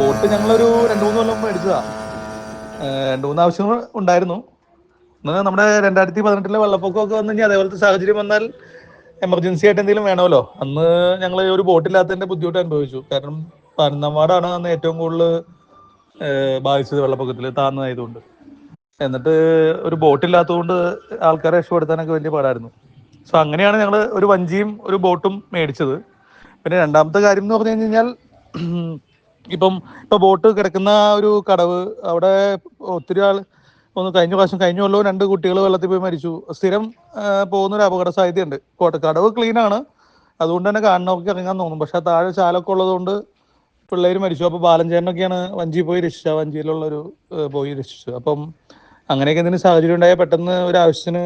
Boat ഞങ്ങളൊരു രണ്ട് മൂന്ന് കൊല്ലം മേടിച്ചതാ. രണ്ടു മൂന്ന് ആവശ്യങ്ങൾ ഉണ്ടായിരുന്നു. ഒന്ന് നമ്മുടെ രണ്ടായിരത്തി പതിനെട്ടിലെ വെള്ളപ്പൊക്കമൊക്കെ വന്നു കഴിഞ്ഞാൽ അതേപോലത്തെ സാഹചര്യം വന്നാൽ എമർജൻസി ആയിട്ട് എന്തെങ്കിലും വേണമല്ലോ? അന്ന് ഞങ്ങൾ ഒരു ബോട്ടില്ലാത്തതിന്റെ ബുദ്ധിമുട്ട് അനുഭവിച്ചു. കാരണം പരന്നവാടാണ് അന്ന് ഏറ്റവും കൂടുതൽ ബാധിച്ചത് വെള്ളപ്പൊക്കത്തിൽ താന്നതായതുകൊണ്ട്. എന്നിട്ട് ഒരു ബോട്ടില്ലാത്തതുകൊണ്ട് ആൾക്കാരെ രക്ഷപ്പെടുത്താനൊക്കെ വലിയ പാടായിരുന്നു. സോ അങ്ങനെയാണ് ഞങ്ങൾ ഒരു വഞ്ചിയും ഒരു ബോട്ടും മേടിച്ചത്. പിന്നെ രണ്ടാമത്തെ കാര്യം എന്ന് പറഞ്ഞു കഴിഞ്ഞാൽ ഇപ്പം ഇപ്പൊ ബോട്ട് കിടക്കുന്ന ഒരു കടവ് അവിടെ ഒത്തിരി ആൾ ഒന്ന് കഴിഞ്ഞ പ്രാവശ്യം കഴിഞ്ഞ കൊല്ലവും രണ്ട് കുട്ടികൾ വെള്ളത്തിൽ പോയി മരിച്ചു. സ്ഥിരം പോകുന്ന ഒരു അപകട സാധ്യതയുണ്ട്. കോട്ട- കടവ് ക്ലീൻ ആണ്. അതുകൊണ്ട് തന്നെ കാണുന്നവർക്ക് ഇറങ്ങാൻ തോന്നും. പക്ഷെ താഴെ ചാലൊക്കെ ഉള്ളതുകൊണ്ട് പിള്ളേർ മരിച്ചു. അപ്പോൾ ബാലഞ്ചേരനൊക്കെയാണ് വഞ്ചി പോയി രക്ഷിച്ച വഞ്ചിയിലുള്ള ഒരു പോയി രക്ഷിച്ചു. അപ്പം അങ്ങനെയൊക്കെ എന്തെങ്കിലും സാഹചര്യം ഉണ്ടായാൽ പെട്ടെന്ന് ഒരു ആവശ്യത്തിന്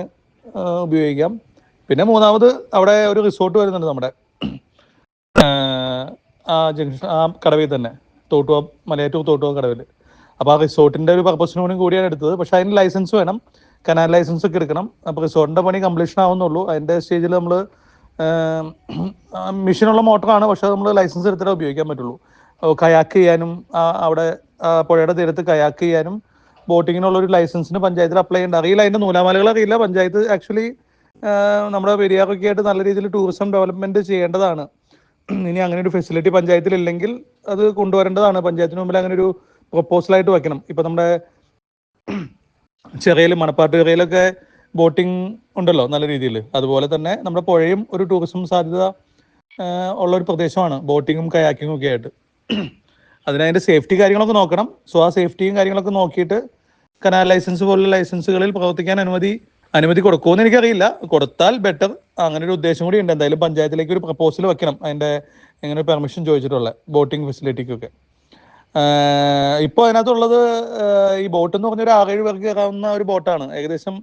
ഉപയോഗിക്കാം. പിന്നെ മൂന്നാമത് അവിടെ ഒരു റിസോർട്ട് വരുന്നുണ്ട് നമ്മുടെ ആ ജംഗ്ഷൻ ആ കടവിൽ തന്നെ. തോട്ടുവ മലയാറ്റൂർ തോട്ടുവ കടവിൽ അപ്പോൾ ആ റിസോർട്ടിന്റെ ഒരു പർപ്പസിന് കൂടി കൂടിയാണ് എടുത്തത്. പക്ഷെ അതിന് ലൈസൻസ് വേണം. കനാൽ ലൈസൻസ് ഒക്കെ എടുക്കണം. അപ്പോൾ റിസോർട്ടിന്റെ പണി കംപ്ലീഷൻ ആവുന്നുള്ളൂ. അതിന്റെ സ്റ്റേജിൽ നമ്മൾ മെഷീനുള്ള മോട്ടറാണ് പക്ഷെ നമ്മൾ ലൈസൻസ് എടുത്തിട്ടേ ഉപയോഗിക്കാൻ പറ്റുള്ളൂ. കയാക്ക് ചെയ്യാനും അവിടെ പുഴയുടെ തീരത്ത് കയാക്ക് ചെയ്യാനും ബോട്ടിങ്ങിനുള്ള ഒരു ലൈസൻസിന് പഞ്ചായത്തിൽ അപ്ലൈ ചെയ്യേണ്ട. അറിയില്ല അതിന്റെ നൂലാമാലകൾ അറിയില്ല. പഞ്ചായത്ത് ആക്ച്വലി നമ്മുടെ പെരിയാറൊക്കെ ആയിട്ട് നല്ല രീതിയിൽ ടൂറിസം ഡെവലപ്മെന്റ് ചെയ്യേണ്ടതാണ്. ഇനി അങ്ങനെ ഒരു ഫെസിലിറ്റി പഞ്ചായത്തിൽ ഇല്ലെങ്കിൽ അത് കൊണ്ടുവരേണ്ടതാണ്. പഞ്ചായത്തിന് മുമ്പിൽ അങ്ങനെ ഒരു പ്രപ്പോസൽ ആയിട്ട് വെക്കണം. ഇപ്പൊ നമ്മുടെ ചെറിയലും മണപ്പാട്ട് ചെറിയലൊക്കെ ബോട്ടിംഗ് ഉണ്ടല്ലോ നല്ല രീതിയിൽ. അതുപോലെ തന്നെ നമ്മുടെ പുഴയും ഒരു ടൂറിസം സാധ്യത ഉള്ള ഒരു പ്രദേശമാണ്. ബോട്ടിങ്ങും കയാക്കിങ്ങും ഒക്കെ ആയിട്ട്. അതിനതിന്റെ സേഫ്റ്റി കാര്യങ്ങളൊക്കെ നോക്കണം. സോ ആ സേഫ്റ്റിയും കാര്യങ്ങളൊക്കെ നോക്കിയിട്ട് കനാൽ ലൈസൻസ് പോലുള്ള ലൈസൻസുകളിൽ പ്രവർത്തിക്കാൻ അനുമതി അനുമതി കൊടുക്കുമെന്ന് എനിക്കറിയില്ല. കൊടുത്താൽ ബെറ്റർ അങ്ങനെ ഒരു ഉദ്ദേശം കൂടി ഉണ്ട്. എന്തായാലും പഞ്ചായത്തിലേക്ക് ഒരു പ്രപ്പോസൽ വെക്കണം. അതിന്റെ എങ്ങനെ പെർമിഷൻ ചോദിച്ചിട്ടുള്ള ബോട്ടിംഗ് ഫെസിലിറ്റിക്കൊക്കെ ഇപ്പോൾ അതിനകത്തുള്ളത് ഈ ബോട്ട് എന്ന് പറഞ്ഞ ഒരു ആറേഴ് പേർക്ക് കയറാവുന്ന ഒരു ബോട്ടാണ് ഏകദേശം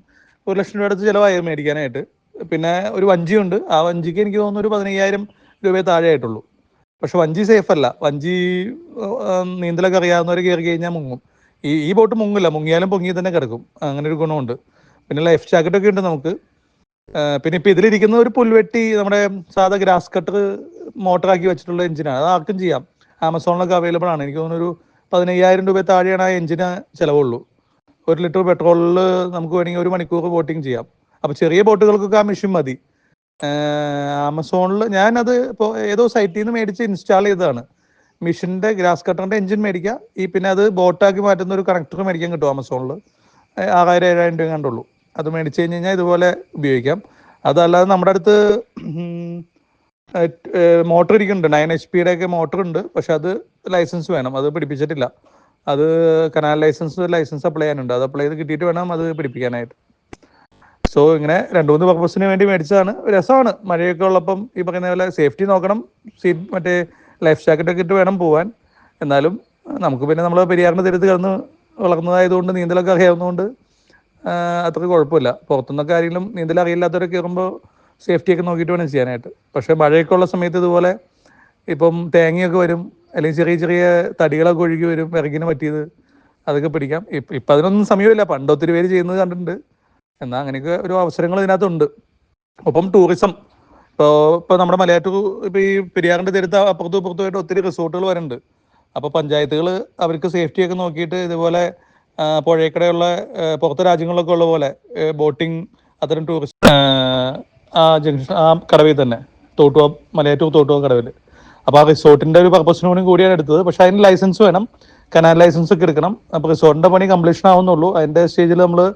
ഒരു ലക്ഷം രൂപ അടുത്ത് ചിലവായി മേടിക്കാനായിട്ട്. പിന്നെ ഒരു വഞ്ചിയുണ്ട് ആ വഞ്ചിക്ക് എനിക്ക് തോന്നുന്നു ഒരു പതിനയ്യായിരം രൂപയെ താഴെ ആയിട്ടുള്ളൂ. പക്ഷെ വഞ്ചി സേഫ് അല്ല. വഞ്ചി നീന്തലൊക്കെ അറിയാവുന്നവർ കയറി കഴിഞ്ഞാൽ മുങ്ങും. ഈ ഈ ബോട്ട് മുങ്ങില്ല. മുങ്ങിയാലും പൊങ്ങി തന്നെ കിടക്കും. അങ്ങനെ ഒരു ഗുണമുണ്ട്. പിന്നെ ലൈഫ് ജാക്കറ്റ് ഒക്കെ ഉണ്ട് നമുക്ക്. പിന്നെ ഇപ്പൊ ഇതിലിരിക്കുന്ന ഒരു പുൽവെട്ടി നമ്മുടെ സാധാ ഗ്രാസ് കട്ടർ മോട്ടറാക്കി വെച്ചിട്ടുള്ള എഞ്ചിനാണ് അത് ആർക്കും ചെയ്യാം. ആമസോണിലൊക്കെ അവൈലബിൾ ആണ്. എനിക്ക് തോന്നുന്നു ഒരു പതിനയ്യായിരം രൂപ താഴെയാണ് ആ എഞ്ചിന് ചിലവുള്ളൂ. ഒരു ലിറ്റർ പെട്രോളിൽ നമുക്ക് വേണമെങ്കിൽ ഒരു മണിക്കൂർ ബോട്ടിങ് ചെയ്യാം. അപ്പൊ ചെറിയ ബോട്ടുകൾക്കൊക്കെ ആ മെഷീൻ മതി. ആമസോണിൽ അത് ഇപ്പോൾ ഏതോ സൈറ്റിൽ നിന്ന് മേടിച്ച് ഇൻസ്റ്റാൾ ചെയ്തതാണ്. മിഷന്റെ ഗ്രാസ് കട്ടറിന്റെ എഞ്ചിൻ മേടിക്കുക ഈ പിന്നെ അത് ബോട്ടാക്കി മാറ്റുന്ന ഒരു കണക്ടർ മേടിക്കാൻ കിട്ടും ആമസോണിൽ ആറായിരം ഏഴായിരം രൂപ കണ്ടുള്ളൂ അത് മേടിച്ചു കഴിഞ്ഞ് കഴിഞ്ഞാൽ ഇതുപോലെ ഉപയോഗിക്കാം. അതല്ലാതെ നമ്മുടെ അടുത്ത് മോട്ടർ ഇരിക്കുന്നുണ്ട്. നയൻ എച്ച് പിയുടെ ഒക്കെ മോട്ടർ ഉണ്ട്. പക്ഷെ അത് ലൈസൻസ് വേണം. അത് പിടിപ്പിച്ചിട്ടില്ല. അത് കനാൽ ലൈസൻസ് ലൈസൻസ് അപ്ലൈ ചെയ്യാനുണ്ട്. അത് അപ്ലൈ ചെയ്ത് കിട്ടിയിട്ട് വേണം അത് പിടിപ്പിക്കാനായിട്ട്. സോ ഇങ്ങനെ രണ്ടു മൂന്ന് പർപ്പസിന് വേണ്ടി മേടിച്ചതാണ്. രസമാണ്. മഴയൊക്കെ ഉള്ളപ്പം ഈ പറയുന്ന പോലെ സേഫ്റ്റി നോക്കണം. സീറ്റ് മറ്റേ ലൈഫ് ജാക്കറ്റ് ഒക്കെ ഇട്ട് വേണം പോവാൻ. എന്നാലും നമുക്ക് പിന്നെ നമ്മൾ പെരിയാറിന്റെ തീരത്ത് കിടന്ന് വളർന്നതായതുകൊണ്ട് നീന്തലൊക്കെ അറിയാവുന്നതുകൊണ്ട് അത്ര കുഴപ്പമില്ല. പുറത്തുനിന്നൊക്കെ ആരെങ്കിലും നീന്തൽ അറിയില്ലാത്തവരെ കയറുമ്പോൾ സേഫ്റ്റിയൊക്കെ നോക്കിയിട്ട് വേണം ചെയ്യാനായിട്ട്. പക്ഷേ മഴയൊക്കെ ഉള്ള സമയത്ത് ഇതുപോലെ ഇപ്പം തേങ്ങയൊക്കെ വരും അല്ലെങ്കിൽ ചെറിയ ചെറിയ തടികളൊക്കെ ഒഴുകി വരും വിറകിന് പറ്റിയത് അതൊക്കെ പിടിക്കാം. ഇപ്പം അതിനൊന്നും സമയമില്ല. പണ്ട് ഒത്തിരി പേര് ചെയ്യുന്നത് കണ്ടിട്ടുണ്ട്. എന്നാൽ അങ്ങനെയൊക്കെ ഒരു അവസരങ്ങൾ ഇതിനകത്തുണ്ട്. ഒപ്പം ടൂറിസം ഇപ്പോൾ ഇപ്പോൾ നമ്മുടെ മലയാറ്റൂർ ഇപ്പോൾ ഈ പെരിയാറിന്റെ തീരത്ത് അപ്പുറത്തും ഇപ്പുറത്തുമായിട്ട് ഒത്തിരി റിസോർട്ടുകൾ വരുന്നുണ്ട്. അപ്പോൾ പഞ്ചായത്തുകൾ അവർക്ക് സേഫ്റ്റിയൊക്കെ നോക്കിയിട്ട് ഇതുപോലെ പുഴയ്ക്കടെയുള്ള പുറത്തെ രാജ്യങ്ങളിലൊക്കെ ഉള്ള പോലെ ബോട്ടിംഗ് അത്തരം ടൂറിസ്റ്റ് ആ ജംഗ്ഷൻ ആ കടവിൽ തന്നെ തോട്ടുവ മലയാറ്റൂർ തോട്ടുവ കടവിൽ. അപ്പോൾ ആ റിസോർട്ടിന്റെ ഒരു പർപ്പസിന് കൂടി കൂടിയാണ് എടുത്തത്. പക്ഷെ അതിന് ലൈസൻസ് വേണം. കനാൽ ലൈസൻസ് ഒക്കെ എടുക്കണം. അപ്പോൾ റിസോർട്ടിന്റെ പണി കംപ്ലീഷൻ ആവുന്നുള്ളൂ. അതിന്റെ സ്റ്റേജിൽ നമ്മൾ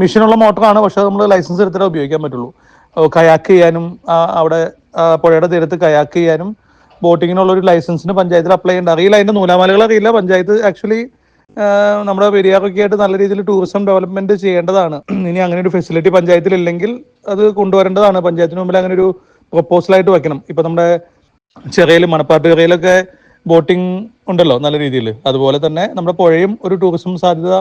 മെഷീനുള്ള മോട്ടറാണ് പക്ഷെ നമ്മൾ ലൈസൻസ് എടുത്തിട്ടേ ഉപയോഗിക്കാൻ പറ്റുള്ളൂ. കയാക്ക് ചെയ്യാനും അവിടെ പുഴയുടെ തീരത്ത് കയാക്ക് ചെയ്യാനും ബോട്ടിങ്ങിനുള്ള ഒരു ലൈസൻസിന് പഞ്ചായത്തിൽ അപ്ലൈ ചെയ്യേണ്ട. അറിയില്ല അതിന്റെ നൂലാമാലകൾ അറിയില്ല. പഞ്ചായത്ത് ആക്ച്വലി നമ്മുടെ പെരിയാറൊക്കെ ആയിട്ട് നല്ല രീതിയിൽ ടൂറിസം ഡെവലപ്മെന്റ് ചെയ്യേണ്ടതാണ്. ഇനി അങ്ങനെ ഒരു ഫെസിലിറ്റി പഞ്ചായത്തിൽ ഇല്ലെങ്കിൽ അത് കൊണ്ടുവരേണ്ടതാണ്. പഞ്ചായത്തിന് മുമ്പിൽ അങ്ങനെ ഒരു പ്രൊപ്പോസലായിട്ട് വെക്കണം. ഇപ്പൊ നമ്മുടെ ചെറിയലും മണപ്പാട്ട് ചെറിയയിലൊക്കെ ബോട്ടിംഗ് ഉണ്ടല്ലോ നല്ല രീതിയിൽ. അതുപോലെ തന്നെ നമ്മുടെ പുഴയും ഒരു ടൂറിസം സാധ്യത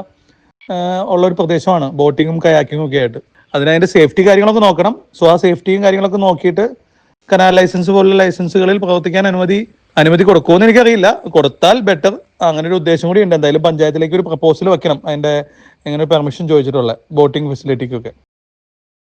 ഉള്ള ഒരു പ്രദേശമാണ്. ബോട്ടിങ്ങും കയാക്കിങ്ങും ഒക്കെ ആയിട്ട്. അതിനതിന്റെ സേഫ്റ്റി കാര്യങ്ങളൊക്കെ നോക്കണം. സോ ആ സേഫ്റ്റിയും കാര്യങ്ങളൊക്കെ നോക്കിയിട്ട് കനാൽ ലൈസൻസ് പോലുള്ള ലൈസൻസുകളിൽ പ്രവർത്തിക്കാൻ അനുമതി അനുമതി കൊടുക്കുമെന്ന് എനിക്കറിയില്ല. കൊടുത്താൽ ബെറ്റർ അങ്ങനെ ഒരു ഉദ്ദേശം കൂടി ഉണ്ട്. എന്തായാലും പഞ്ചായത്തിലേക്ക് ഒരു പ്രപ്പോസൽ വെക്കണം. അതിന്റെ എങ്ങനെ പെർമിഷൻ ചോദിച്ചിട്ടുള്ള ബോട്ടിംഗ് ഫെസിലിറ്റിക്കൊക്കെ